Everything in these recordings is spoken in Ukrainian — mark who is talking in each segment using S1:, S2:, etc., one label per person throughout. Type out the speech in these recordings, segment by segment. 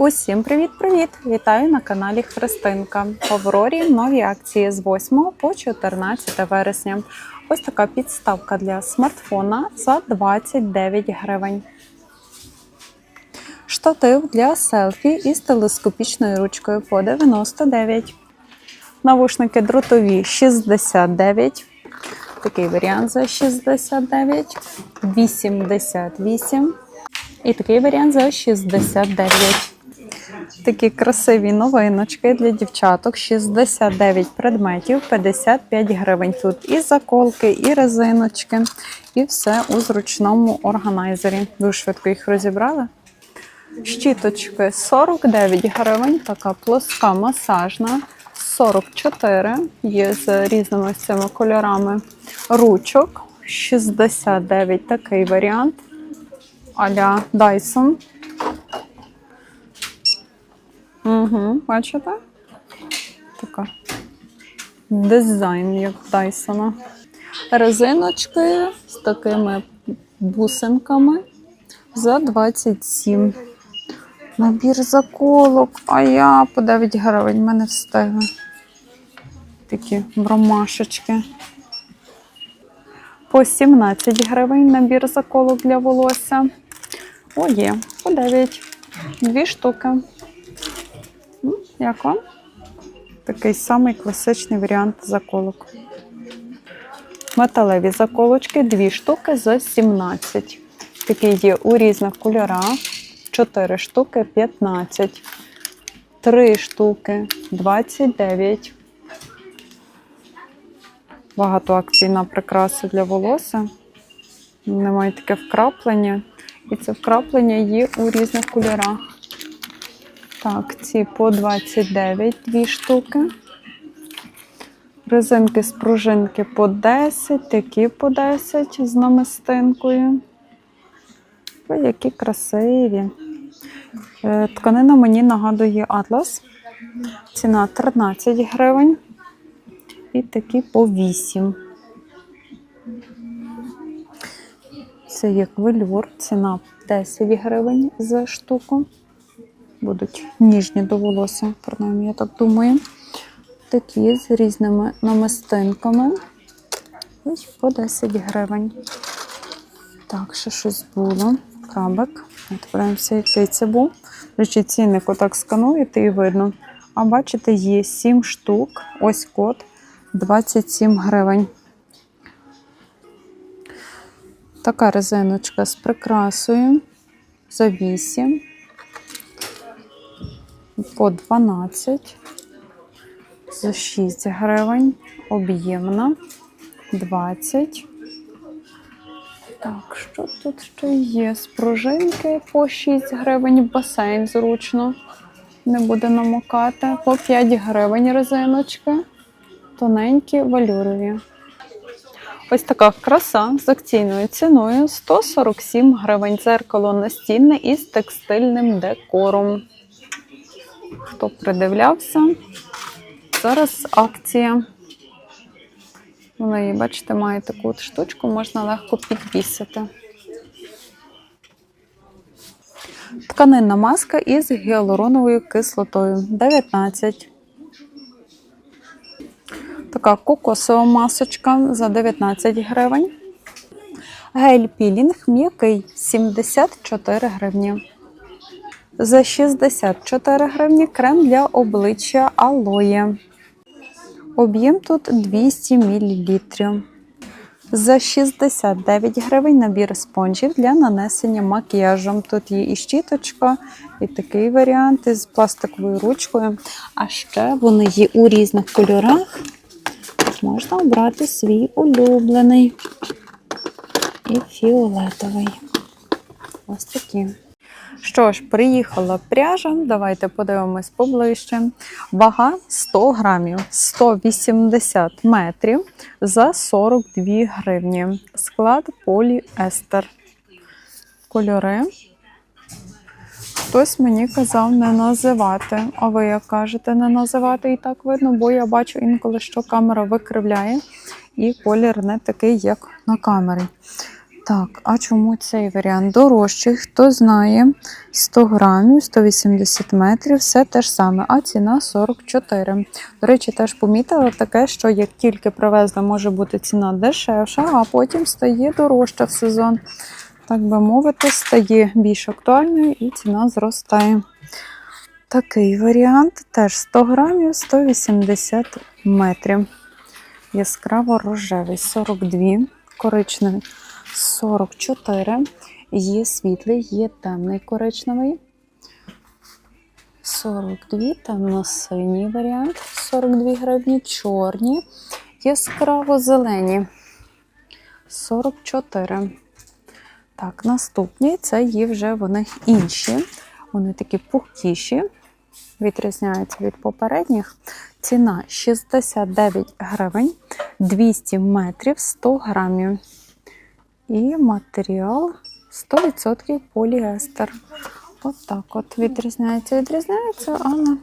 S1: Усім привіт-привіт! Вітаю на каналі Христинка. В Аврорі нові акції з 8 по 14 вересня. Ось така підставка для смартфона за 29 гривень. Штатив для селфі із телескопічною ручкою по 99. Навушники дротові 69. Такий варіант за 69, 88 і такий варіант за 69. Такі красиві новиночки для дівчаток. 69 предметів, 55 гривень. Тут і заколки, і резиночки, і все у зручному органайзері. Дуже швидко їх розібрали. Щіточки 49 гривень, така плоска масажна. 44 є з різними цими кольорами ручок. 69 такий варіант. Аля Dyson. Угу, бачите? Така. Дизайн, як Дайсона. Резиночки з такими бусинками за 27. Набір заколок, а я по 9 гривень мене встигли. Такі бромашечки. По 17 гривень набір заколок для волосся. О, є, по 9. Дві штуки. Як вам? Такий самий класичний варіант заколок. Металеві заколочки, дві штуки за 17. Такі є у різних кольорах. 4 штуки 15. 3 штуки 29. Багато акцій на прикраси для волосся. Немає таке вкраплення. І це вкраплення є у різних кольорах. Так, ці по 29 дві штуки. Резинки з пружинки по 10, такі по 10 з намистинкою. Ой, які красиві. Е, Тканина мені нагадує атлас. Ціна 13 гривень. І такі по 8. Це як велюр, ціна 10 гривень за штуку. Будуть ніжні до волосся, принаймні, я так думаю. Такі з різними намистинками. Ось по 10 гривень. Так, ще щось було. Крабик. От подивимося, який це був. Речі, цінник отак скануєте і видно. А бачите, є 7 штук. Ось код 27 гривень. Така резиночка з прикрасою за 8. По 12. За 6 гривень. Об'ємна. 20. Так, що тут ще є? З пружинки по 6 гривень, басейн зручно. Не буде намокати. По 5 гривень резиночки. Тоненькі валюрові. Ось така краса з акційною ціною 147 гривень. Дзеркало настінне із текстильним декором. Хто придивлявся? Зараз акція. Вона її, бачите, має таку от штучку, можна легко підвісити. Тканинна маска із гіалуроновою кислотою 19. Така кокосова масочка за 19 гривень. Гель-пілінг м'який 74 гривні. За 64 гривні крем для обличчя алоє. Об'єм тут 200 мл. За 69 гривень набір спонжів для нанесення макіяжем. Тут є і щіточка, і такий варіант із пластиковою ручкою. А ще вони є у різних кольорах. Можна обрати свій улюблений і фіолетовий. Ось такі. Що ж, приїхала пряжа. Давайте подивимось поближче. Вага 100 грамів, 180 метрів за 42 гривні. Склад поліестер. Кольори. Хтось мені казав не називати. А ви як кажете, не називати і так видно, бо я бачу інколи, що камера викривляє, і колір не такий, як на камері. Так, а чому цей варіант дорожчий? Хто знає, 100 грамів, 180 метрів, все те ж саме, а ціна 44. До речі, теж помітила таке, що як тільки привезли, може бути ціна дешевша, а потім стає дорожча в сезон. Так би мовити, стає більш актуальною і ціна зростає. Такий варіант теж 100 грамів, 180 метрів. Яскраво рожевий 42, коричневий 44. Є світлий, є темний коричневий. 42, темно-синій варіант, 42 гривні, чорні, яскраво зелені. 44. Так, наступні це є вже вони інші. Вони такі пухкіші, відрізняються від попередніх. Ціна 69 гривень, 200 метрів, 100 грамів. І матеріал 100% поліестер. От так от відрізняється, відрізняється, але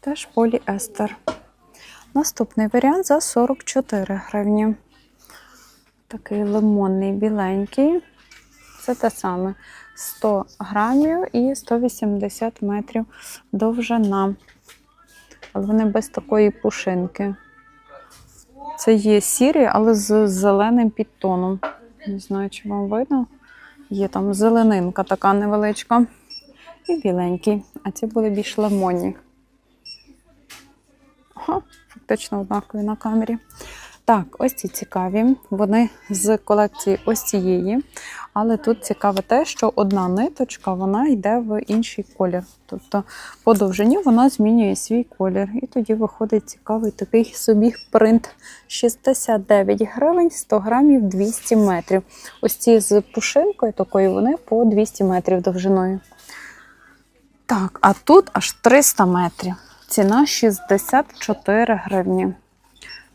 S1: теж поліестер. Наступний варіант за 44 гривні. Такий лимонний біленький. Це те саме 100 грамів і 180 метрів довжина. Але вони без такої пушинки. Це є сірі, але з зеленим підтоном. Не знаю, чи вам видно. Є там зеленинка така невеличка. І біленький. А ці були більш лимонні. Ага, фактично однакові на камері. Так, ось ці цікаві. Вони з колекції ось цієї. Але тут цікаве те, що одна ниточка вона йде в інший колір. Тобто по довжині вона змінює свій колір. І тоді виходить цікавий такий собі принт 69 гривень, 100 грамів 200 метрів. Ось ці з пушинкою такою вони по 200 метрів довжиною. Так, а тут аж 300 метрів. Ціна 64 гривні.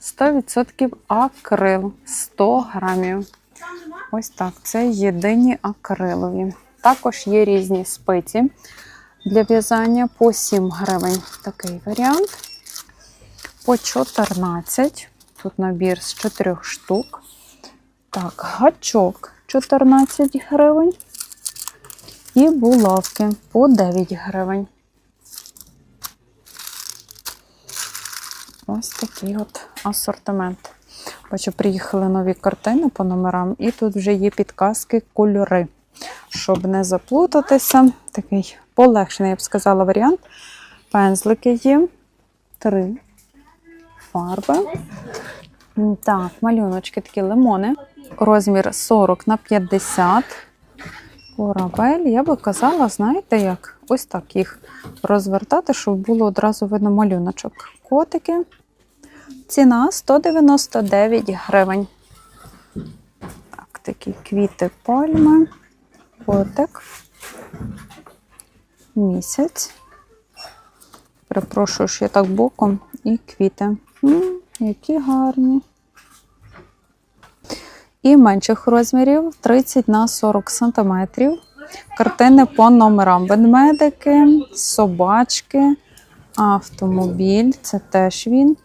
S1: 100% акрил 100 грамів. Ось так, це єдині акрилові. Також є різні спиці для в'язання по 7 гривень. Такий варіант. По 14. Тут набір з 4 штук. Так, гачок 14 гривень. І булавки по 9 гривень. Ось такий от асортимент. Бачу, приїхали нові картини по номерам, і тут вже є підказки кольори. Щоб не заплутатися, такий полегшений, я б сказала, варіант. Пензлики є. Три фарби. Так, малюночки такі лимони. Розмір 40 на 50. Корабель, я би казала, знаєте як? Ось так їх розвертати, щоб було одразу видно малюночок. Котики. Ціна 199 гривень. Так, такі квіти пальми, котик, місяць. Перепрошую, що я так боком і квіти. М, які гарні. І менших розмірів 30 на 40 сантиметрів. Картини по номерам. Ведмедики, собачки, автомобіль. Це теж він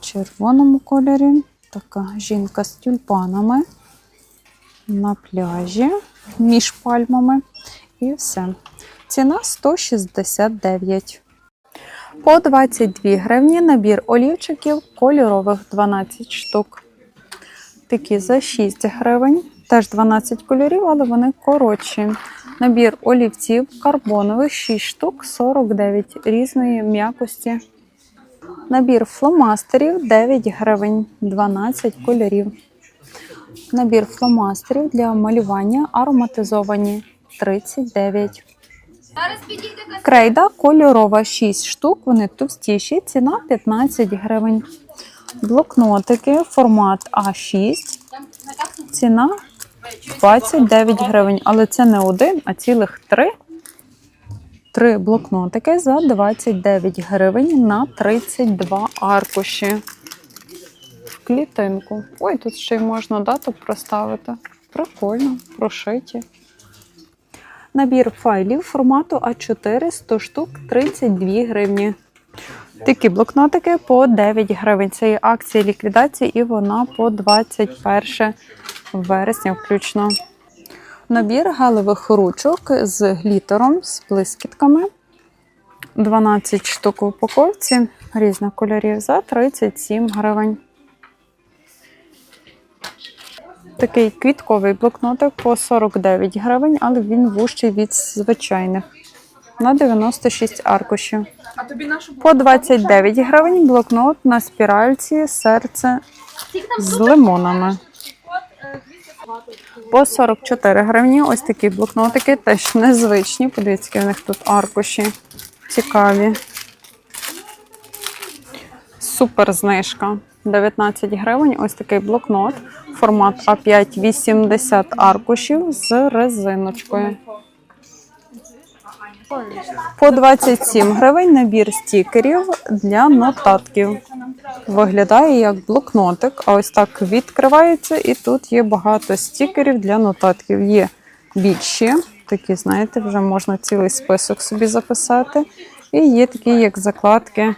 S1: в червоному кольорі. Така жінка з тюльпанами на пляжі між пальмами. І все. Ціна 169. По 22 гривні набір олівчиків кольорових 12 штук. Такі за 6 гривень. Теж 12 кольорів, але вони коротші. Набір олівців карбонових 6 штук, 49 різної м'якості. Набір фломастерів 9 гривень, 12 кольорів. Набір фломастерів для малювання ароматизовані 39. Крейда кольорова 6 штук, вони товстіші, ціна 15 гривень. Блокнотики, формат А6, ціна 29 гривень, але це не один, а цілих три. Три блокнотики за 29 гривень на 32 аркуші. В клітинку. Ой, тут ще й можна дату проставити. Прикольно, прошиті. Набір файлів формату А4 100 штук 32 гривні. Такі блокнотики по 9 гривень. Це є акція ліквідації і вона по 21 вересня включно. Набір галевих ручок з глітером, з блискітками. 12 штук в упаковці різних кольорів за 37 гривень. Такий квітковий блокнотик по 49 гривень, але він вужчий від звичайних. На 96 аркушів. По 29 гривень блокнот на спіральці серце з лимонами. По 44 гривні ось такі блокнотики, теж незвичні. Подивіться, які в них тут аркуші. Цікаві. Супер знижка. 19 гривень. Ось такий блокнот. Формат А5 80 аркушів з резиночкою. По 27 гривень набір стікерів для нотатків. Виглядає як блокнотик, а ось так відкривається, і тут є багато стікерів для нотатків. Є більші, такі, знаєте, вже можна цілий список собі записати. І є такі, як закладки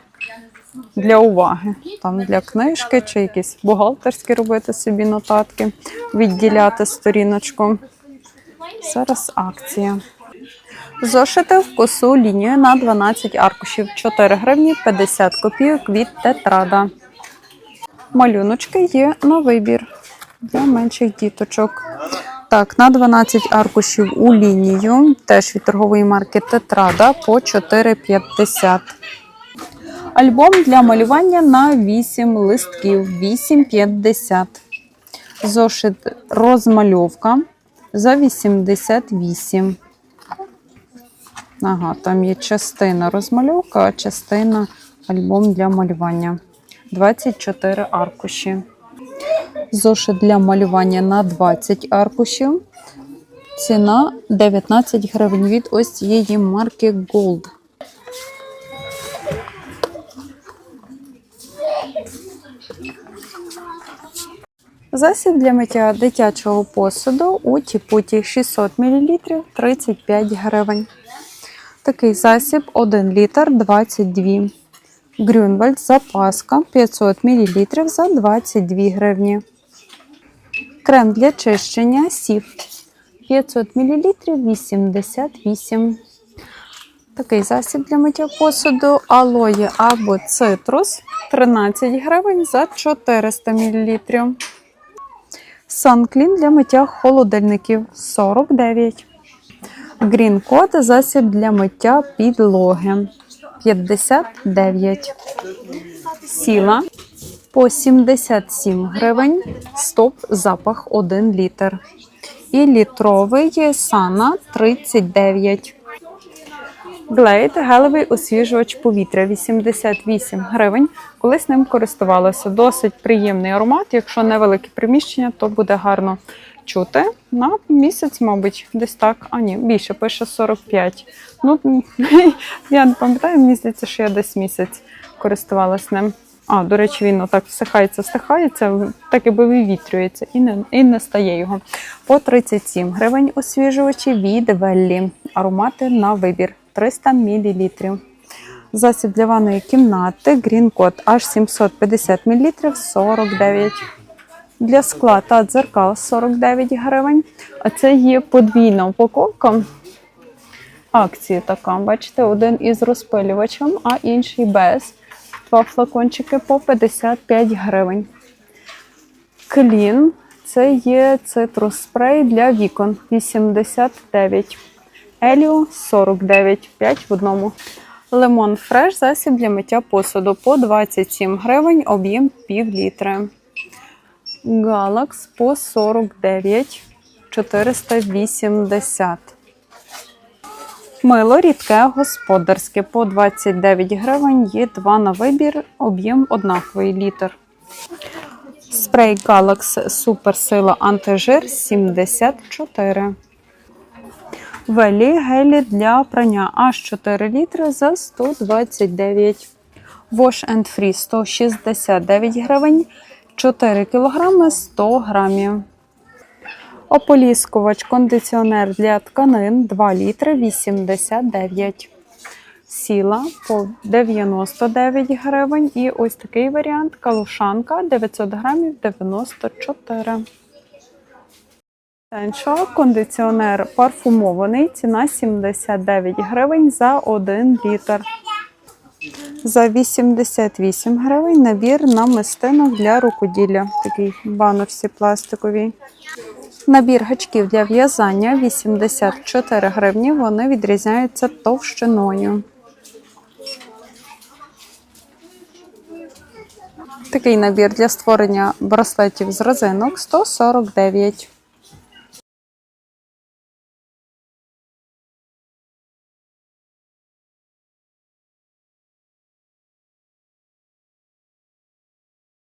S1: для уваги. Там для книжки чи якісь бухгалтерські робити собі нотатки, відділяти сторіночку. Зараз акція. Зошити в косу лінію на 12 аркушів 4 гривні 50 копійок від тетрада. Малюночки є на вибір для менших діточок. Так, на 12 аркушів у лінію, теж від торгової марки Тетрада по 4,50. Альбом для малювання на 8 листків 8,50. Зошит розмальовка за 88. Ага, там є частина розмальовка, а частина альбом для малювання. 24 аркуші. Зошит для малювання на 20 аркушів. Ціна 19 гривень від ось цієї марки Gold. Засіб для миття дитячого посуду у тіпуті 600 мл 35 гривень. Такий засіб 1 літр 22. Грюнвальд запаска 500 мл за 22 гривні. Крем для чищення сів 500 мл 88. Такий засіб для миття посуду алоє або цитрус 13 гривень за 400 мл. Санклін для миття холодильників 49. Green Code – засіб для миття підлоги 59. Сіла по 77 гривень. Стоп запах 1 літр. І літровий сана 39. Глейд гелевий освіжувач повітря 88 гривень. Колись ним користувалася. Досить приємний аромат. Якщо невелике приміщення, то буде гарно чути. На місяць, мабуть, десь так. А ні, більше пише 45. Ну, я не пам'ятаю, мені здається, що я десь місяць користувалась ним. А, до речі, він отак всихається, всихається, так і вивітрюється і не, і не стає його. По 37 гривень освіжувачі від Веллі. Аромати на вибір 300 мл. Засіб для ванної кімнати Code аж 750 мл 49 Для скла та дзеркал 49 гривень. А це є подвійна упаковка. Акції така. Бачите, один із розпилювачем, а інший без. Два флакончики по 55 гривень. Клін це є цитрус спрей для вікон 89. Еліо 49, 5 в одному. Лимон фреш засіб для миття посуду по 27 гривень, об'єм пів літри. Галакс по 49, 480. Мило рідке господарське по 29 гривень. Є два на вибір, об'єм однаковий літр. Спрей Galax Суперсила антижир 74. Велі гелі для прання аж 4 літри за 129. Wash and Free 169 гривень, 4 кг 100 грамів. Ополіскувач кондиціонер для тканин 2 літри 89. Сіла по 99 гривень. І ось такий варіант калушанка 900 грамів 94. Essential кондиціонер парфумований. Ціна 79 гривень за 1 літр. За 88 гривень набір намистинок для рукоділля. Такий баночці пластиковій. Набір гачків для в'язання 84 гривні. Вони відрізняються товщиною. Такий набір для створення браслетів з резинок 149.